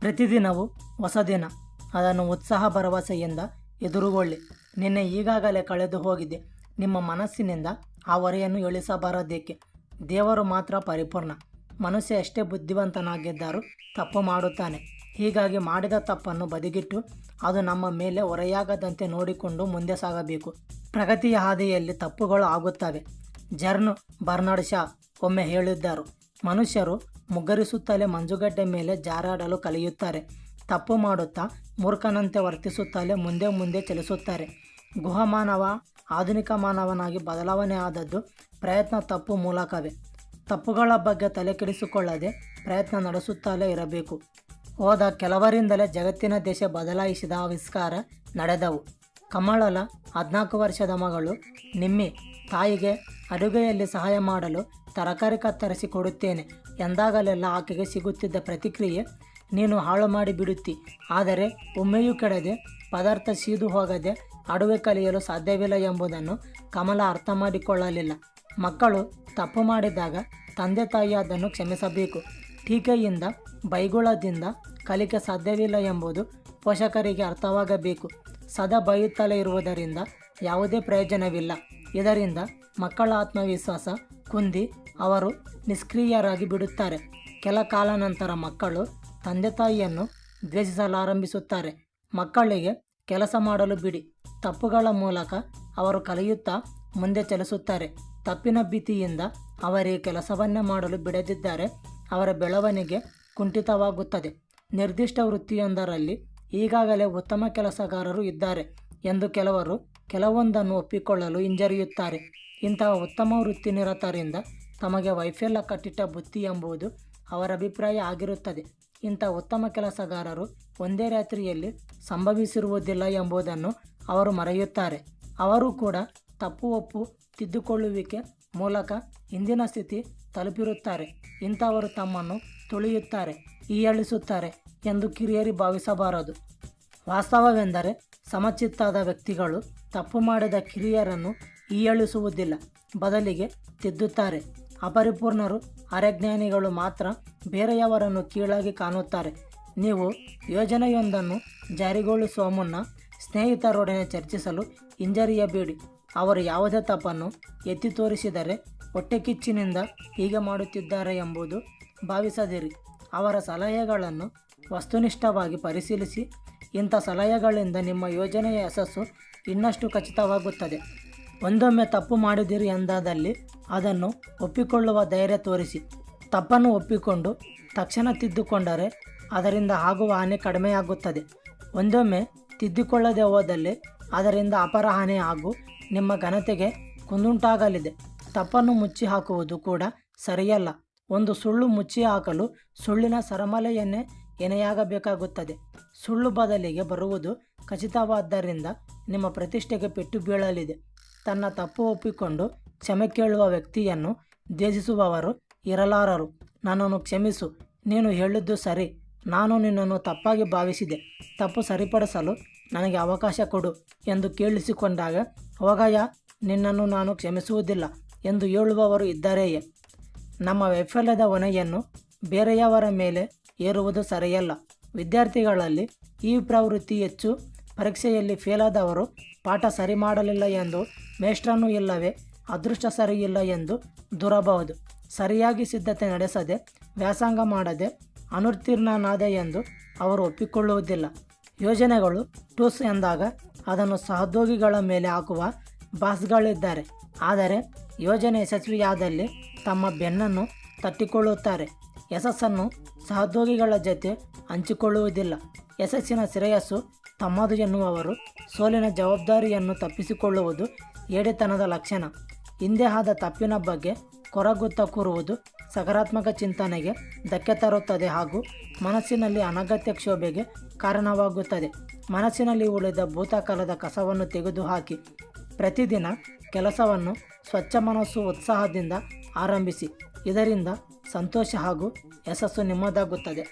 ಪ್ರತಿದಿನವೂ ಹೊಸ ದಿನ ಅದನ್ನು ಉತ್ಸಾಹ ಭರವಸೆಯಿಂದ ಎದುರುಗೊಳ್ಳಿ. ನಿನ್ನೆ ಈಗಾಗಲೇ ಕಳೆದು ಹೋಗಿದೆ. ನಿಮ್ಮ ಮನಸ್ಸಿನಿಂದ ಆ ಹೊರೆಯನ್ನು ಇಳಿಸಬಾರದೇಕೆ? ದೇವರು ಮಾತ್ರ ಪರಿಪೂರ್ಣ. ಮನುಷ್ಯ ಎಷ್ಟೇ ಬುದ್ಧಿವಂತನಾಗಿದ್ದರೂ ತಪ್ಪು ಮಾಡುತ್ತಾನೆ. ಹೀಗಾಗಿ ಮಾಡಿದ ತಪ್ಪನ್ನು ಬದಿಗಿಟ್ಟು ಅದು ನಮ್ಮ ಮೇಲೆ ಹೊರೆಯಾಗದಂತೆ ನೋಡಿಕೊಂಡು ಮುಂದೆ ಸಾಗಬೇಕು. ಪ್ರಗತಿಯ ಹಾದಿಯಲ್ಲಿ ತಪ್ಪುಗಳು ಆಗುತ್ತವೆ. ಜರ್ನ್ ಬರ್ನಾಡ್ ಶಾ ಒಮ್ಮೆ ಹೇಳಿದ್ದರು. ಮನುಷ್ಯರು ಮುಗ್ಗರಿಸುತ್ತಲೇ ಮಂಜುಗಡ್ಡೆ ಮೇಲೆ ಜಾರಾಡಲು ಕಲಿಯುತ್ತಾರೆ. ತಪ್ಪು ಮಾಡುತ್ತಾ ಮೂರ್ಖನಂತೆ ವರ್ತಿಸುತ್ತಲೇ ಮುಂದೆ ಮುಂದೆ ಚಲಿಸುತ್ತಾರೆ. ಗುಹಮಾನವ, ಆಧುನಿಕ ಮಾನವನಾಗಿ ಬದಲಾವಣೆ ಆದದ್ದು ಪ್ರಯತ್ನ ತಪ್ಪು ಮೂಲಕವೇ. ತಪ್ಪುಗಳ ಬಗ್ಗೆ ತಲೆ ಕೆಡಿಸಿಕೊಳ್ಳದೆ ಪ್ರಯತ್ನ ನಡೆಸುತ್ತಲೇ ಇರಬೇಕು. ಹೋದ ಕೆಲವರಿಂದಲೇ ಜಗತ್ತಿನ ದೇಶ ಬದಲಾಯಿಸಿದ ಆವಿಷ್ಕಾರ ನಡೆದವು. ಕಮಳಲ ಹದಿನಾಲ್ಕು ವರ್ಷದ ಮಗಳು ನಿಮ್ಮಿ ತಾಯಿಗೆ ಅಡುಗೆಯಲ್ಲಿ ಸಹಾಯ ಮಾಡಲು ತರಕಾರಿ ಕತ್ತರಿಸಿ ಕೊಡುತ್ತೇನೆ. ಎಂದಾಗಲೆಲ್ಲ ಆಕೆಗೆ ಸಿಗುತ್ತಿದ್ದ ಪ್ರತಿಕ್ರಿಯೆ, ನೀನು ಹಾಳು ಮಾಡಿ ಬಿಡುತ್ತಿ, ಆದರೆ ಒಮ್ಮೆಯೂ ಕೆಡದೆ ಪದಾರ್ಥ ಸೀದು ಹೋಗದೆ ಅಡುಗೆ ಕಲಿಯಲು ಸಾಧ್ಯವಿಲ್ಲ ಎಂಬುದನ್ನು ಕಮಲ ಅರ್ಥ ಮಾಡಿಕೊಳ್ಳಲಿಲ್ಲ. ಮಕ್ಕಳು ತಪ್ಪು ಮಾಡಿದಾಗ ತಂದೆ ತಾಯಿ ಅದನ್ನು ಕ್ಷಮಿಸಬೇಕು. ಟೀಕೆಯಿಂದ, ಬೈಗುಳದಿಂದ ಕಲಿಕೆ ಸಾಧ್ಯವಿಲ್ಲ ಎಂಬುದು ಪೋಷಕರಿಗೆ ಅರ್ಥವಾಗಬೇಕು. ಸದಾ ಬೈಯುತ್ತಲೇ ಇರುವುದರಿಂದ ಯಾವುದೇ ಪ್ರಯೋಜನವಿಲ್ಲ. ಇದರಿಂದ ಮಕ್ಕಳ ಆತ್ಮವಿಶ್ವಾಸ ಕುಂದಿ ಅವರು ನಿಷ್ಕ್ರಿಯರಾಗಿ ಬಿಡುತ್ತಾರೆ. ಕೆಲ ಕಾಲ ನಂತರ ಮಕ್ಕಳು ತಂದೆ ತಾಯಿಯನ್ನು ದ್ವೇಷಿಸಲಾರಂಭಿಸುತ್ತಾರೆ. ಮಕ್ಕಳಿಗೆ ಕೆಲಸ ಮಾಡಲು ಬಿಡಿ. ತಪ್ಪುಗಳ ಮೂಲಕ ಅವರು ಕಲಿಯುತ್ತಾ ಮುಂದೆ ಚಲಿಸುತ್ತಾರೆ. ತಪ್ಪಿನ ಭೀತಿಯಿಂದ ಅವರಿಗೆ ಕೆಲಸವನ್ನೇ ಮಾಡಲು ಬಿಡದಿದ್ದರೆ ಅವರ ಬೆಳವಣಿಗೆ ಕುಂಠಿತವಾಗುತ್ತದೆ. ನಿರ್ದಿಷ್ಟ ವೃತ್ತಿಯೊಂದರಲ್ಲಿ ಈಗಾಗಲೇ ಉತ್ತಮ ಕೆಲಸಗಾರರು ಇದ್ದಾರೆ ಎಂದು ಕೆಲವರು ಕೆಲವೊಂದನ್ನು ಒಪ್ಪಿಕೊಳ್ಳಲು ಹಿಂಜರಿಯುತ್ತಾರೆ. ಇಂತಹ ಉತ್ತಮ ವೃತ್ತಿನಿರತರಿಂದ ತಮಗೆ ವೈಫಲ್ಯ ಕಟ್ಟಿಟ್ಟ ಬುತ್ತಿ ಎಂಬುದು ಅವರ ಅಭಿಪ್ರಾಯ ಆಗಿರುತ್ತದೆ. ಇಂಥ ಉತ್ತಮ ಕೆಲಸಗಾರರು ಒಂದೇ ರಾತ್ರಿಯಲ್ಲಿ ಸಂಭವಿಸಿರುವುದಿಲ್ಲ ಎಂಬುದನ್ನು ಅವರು ಮರೆಯುತ್ತಾರೆ. ಅವರು ಕೂಡ ತಪ್ಪು ಒಪ್ಪು ತಿದ್ದುಕೊಳ್ಳುವಿಕೆ ಮೂಲಕ ಹಿಂದಿನ ಸ್ಥಿತಿ ತಲುಪಿರುತ್ತಾರೆ. ಇಂಥವರು ತಮ್ಮನ್ನು ತುಳಿಯುತ್ತಾರೆ, ಹೀಯಾಳಿಸುತ್ತಾರೆ. ಎಂದು ಕಿರಿಯರಿ ಭಾವಿಸಬಾರದು. ವಾಸ್ತವವೆಂದರೆ ಸಮಚಿತ್ತಾದ ವ್ಯಕ್ತಿಗಳು ತಪ್ಪು ಮಾಡಿದ ಕಿರಿಯರನ್ನು ಈಯಳಿಸುವುದಿಲ್ಲ, ಬದಲಿಗೆ ತಿದ್ದುತ್ತಾರೆ. ಅಪರಿಪೂರ್ಣರು, ಅರೆಜ್ಞಾನಿಗಳು ಮಾತ್ರ ಬೇರೆಯವರನ್ನು ಕೀಳಾಗಿ ಕಾಣುತ್ತಾರೆ. ನೀವು ಯೋಜನೆಯೊಂದನ್ನು ಜಾರಿಗೊಳಿಸುವ ಮುನ್ನ ಸ್ನೇಹಿತರೊಡನೆ ಚರ್ಚಿಸಲು ಹಿಂಜರಿಯಬೇಡಿ. ಅವರು ಯಾವುದೇ ತಪ್ಪನ್ನು ಎತ್ತಿ ತೋರಿಸಿದರೆ ಹೊಟ್ಟೆಕಿಚ್ಚಿನಿಂದ ಹೀಗೆ ಮಾಡುತ್ತಿದ್ದಾರೆ ಎಂಬುದು ಭಾವಿಸದಿರಿ. ಅವರ ಸಲಹೆಗಳನ್ನು ವಸ್ತುನಿಷ್ಠವಾಗಿ ಪರಿಶೀಲಿಸಿ. ಇಂಥ ಸಲಹೆಗಳಿಂದ ನಿಮ್ಮ ಯೋಜನೆಯ ಯಶಸ್ಸು ಇನ್ನಷ್ಟು ಖಚಿತವಾಗುತ್ತದೆ. ಒಂದೊಮ್ಮೆ ತಪ್ಪು ಮಾಡಿದಿರಿ ಎಂದಾದಲ್ಲಿ ಅದನ್ನು ಒಪ್ಪಿಕೊಳ್ಳುವ ಧೈರ್ಯ ತೋರಿಸಿ. ತಪ್ಪನ್ನು ಒಪ್ಪಿಕೊಂಡು ತಕ್ಷಣ ತಿದ್ದುಕೊಂಡರೆ ಅದರಿಂದ ಆಗುವ ಹಾನಿ ಕಡಿಮೆಯಾಗುತ್ತದೆ. ಒಂದೊಮ್ಮೆ ತಿದ್ದುಕೊಳ್ಳದೆ ಹೋದಲ್ಲಿ ಅದರಿಂದ ಅಪರ ಹಾನಿ ಹಾಗೂ ನಿಮ್ಮ ಘನತೆಗೆ ಕುಂದುಂಟಾಗಲಿದೆ. ತಪ್ಪನ್ನು ಮುಚ್ಚಿ ಹಾಕುವುದು ಕೂಡ ಸರಿಯಲ್ಲ. ಒಂದು ಸುಳ್ಳು ಮುಚ್ಚಿ ಹಾಕಲು ಸುಳ್ಳಿನ ಸರಮಲೆಯನ್ನೇ ಎಣೆಯಾಗಬೇಕಾಗುತ್ತದೆ. ಸುಳ್ಳು ಬದಲಿಗೆ ಬರುವುದು ಖಚಿತವಾದ್ದರಿಂದ ನಿಮ್ಮ ಪ್ರತಿಷ್ಠೆಗೆ ಪೆಟ್ಟು ಬೀಳಲಿದೆ. ತನ್ನ ತಪ್ಪು ಒಪ್ಪಿಕೊಂಡು ಕ್ಷಮೆ ಕೇಳುವ ವ್ಯಕ್ತಿಯನ್ನು ದ್ವೇಷಿಸುವವರು ಇರಲಾರರು. ನನ್ನನ್ನು ಕ್ಷಮಿಸು. ನೀನು ಹೇಳಿದ್ದು ಸರಿ. ನಾನು ನಿನ್ನನ್ನು ತಪ್ಪಾಗಿ ಭಾವಿಸಿದೆ. ತಪ್ಪು ಸರಿಪಡಿಸಲು ನನಗೆ ಅವಕಾಶ ಕೊಡು ಎಂದು ಕೇಳಿಸಿಕೊಂಡಾಗ, ಹೋಗಯ್ಯ, ನಿನ್ನನ್ನು ನಾನು ಕ್ಷಮಿಸುವುದಿಲ್ಲ ಎಂದು ಹೇಳುವವರು ಇದ್ದಾರೆಯೇ? ನಮ್ಮ ವೈಫಲ್ಯದ ಹೊಣೆಯನ್ನು ಬೇರೆಯವರ ಮೇಲೆ ಏರುವುದು ಸರಿಯಲ್ಲ. ವಿದ್ಯಾರ್ಥಿಗಳಲ್ಲಿ ಈ ಪ್ರವೃತ್ತಿ ಹೆಚ್ಚು. ಪರೀಕ್ಷೆಯಲ್ಲಿ ಫೇಲಾದವರು ಪಾಠ ಸರಿ ಮಾಡಲಿಲ್ಲ ಎಂದು ಮೇಷ್ಟ್ರನೂ ಇಲ್ಲವೇ, ಅದೃಷ್ಟ ಸರಿಯಿಲ್ಲ ಎಂದು ದೂರಬಹುದು. ಸರಿಯಾಗಿ ಸಿದ್ಧತೆ ನಡೆಸದೆ, ವ್ಯಾಸಂಗ ಮಾಡದೆ ಅನುತ್ತೀರ್ಣನಾದೆ ಎಂದು ಅವರು ಒಪ್ಪಿಕೊಳ್ಳುವುದಿಲ್ಲ. ಯೋಜನೆಗಳು ಟೂಸ್ ಎಂದಾಗ ಅದನ್ನು ಸಹೋದ್ಯೋಗಿಗಳ ಮೇಲೆ ಹಾಕುವ ಬಾಸ್ಗಳಿದ್ದಾರೆ. ಆದರೆ ಯೋಜನೆ ಯಶಸ್ವಿಯಾದಲ್ಲಿ ತಮ್ಮ ಬೆನ್ನನ್ನು ತಟ್ಟಿಕೊಳ್ಳುತ್ತಾರೆ. ಯಶಸ್ಸನ್ನು ಸಹೋದ್ಯೋಗಿಗಳ ಜೊತೆ ಹಂಚಿಕೊಳ್ಳುವುದಿಲ್ಲ. ಯಶಸ್ಸಿನ ಶ್ರೇಯಸ್ಸು ತಮ್ಮದು ಎನ್ನುವವರು ಸೋಲಿನ ಜವಾಬ್ದಾರಿಯನ್ನು ತಪ್ಪಿಸಿಕೊಳ್ಳುವುದು ಏಡೆತನದ ಲಕ್ಷಣ. ಹಿಂದೆ ಆದ ತಪ್ಪಿನ ಬಗ್ಗೆ ಕೊರಗುತ್ತ ಕೂರುವುದು ಸಕಾರಾತ್ಮಕ ಚಿಂತನೆಗೆ ಧಕ್ಕೆ ತರುತ್ತದೆ ಹಾಗೂ ಮನಸ್ಸಿನಲ್ಲಿ ಅನಗತ್ಯ ಕ್ಷೋಭೆಗೆ ಕಾರಣವಾಗುತ್ತದೆ. ಮನಸ್ಸಿನಲ್ಲಿ ಉಳಿದ ಭೂತಕಾಲದ ಕಸವನ್ನು ತೆಗೆದುಹಾಕಿ ಪ್ರತಿದಿನ ಕೆಲಸವನ್ನು ಸ್ವಚ್ಛ ಮನಸ್ಸು ಉತ್ಸಾಹದಿಂದ ಆರಂಭಿಸಿ, ಇದರಿಂದ ಸಂತೋಷ ಹಾಗೂ ಯಶಸ್ಸು ನಿಮ್ಮದಾಗುತ್ತದೆ.